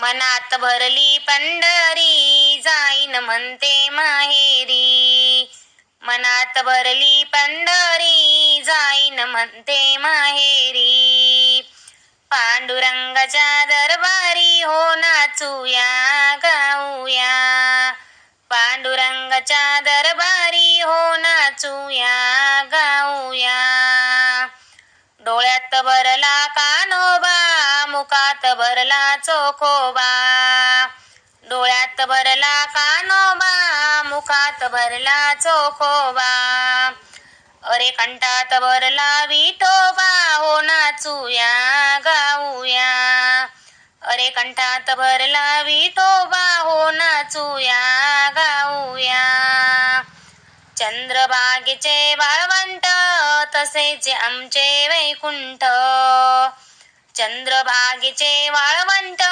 मनात भरली पंढरी जाईन म्हणते माहेरी. मनात भरली पंढरी जाईन म्हणते माहेरी. पांडुरंगाच्या दरबारी हो नाचूया गाऊया. पांडुरंगाच्या दरबारी हो नाचूया गाऊया. डोळ्यात भरला कानोबा डोळ्यात भरला चोखोबा. डोळ्यात भरला कानोबा. मुखात भरला चोखोबा. अरे कंठात भरला विठोबा. हो नाचूया गाऊया. अरे कंठात भरला विठोबा. हो नाचूया गाऊया. चंद्रभागेचे वाळवंट तसेच आमचे वैकुंठ. चंद्रभागेचे वाळवंट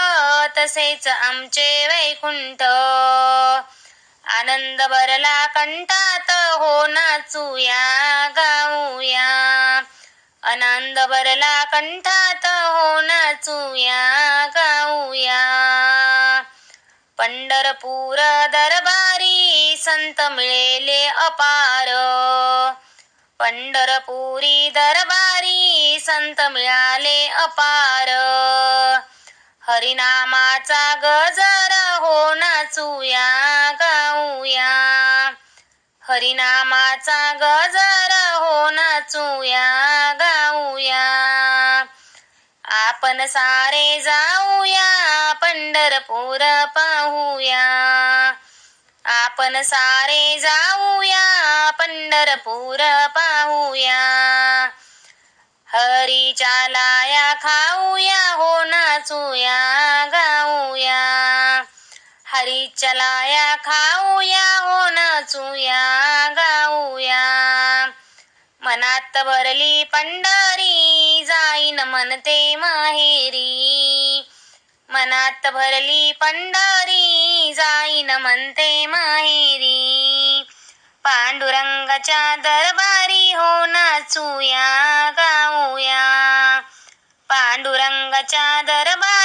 तसेच आमचे वैकुंठ. आनंद भरला कंठात हो नाचूया गाऊया. आनंद भरला कंठात हो नाचूया गाऊया. पंढरपूर दरबारी संत मिळेले अपार. पंढरपुरी दरबारी संत मिळाले अपार. हरिनामाचा गजर हो नाचूया गाऊया. हरिनामाचा गजर हो नाचूया गाऊया. आपण सारे जाऊया पंढरपूर पाहूया. आपण सारे जाऊ पंढरपूर पाहूया. हरीच्या लाया खाऊया हो नाचूया गाऊया. हरीच्या लाया खाऊया हो नाचूया गाऊया. मनात भरली पंढरी जाईन म्हणते माहेरी. मनात भरली पंढरी जाईन म्हणते माहेरी. पांडुरंगाच्या दरबारी हो नाचूया गाऊया. पांडुरंगाच्या दरबारी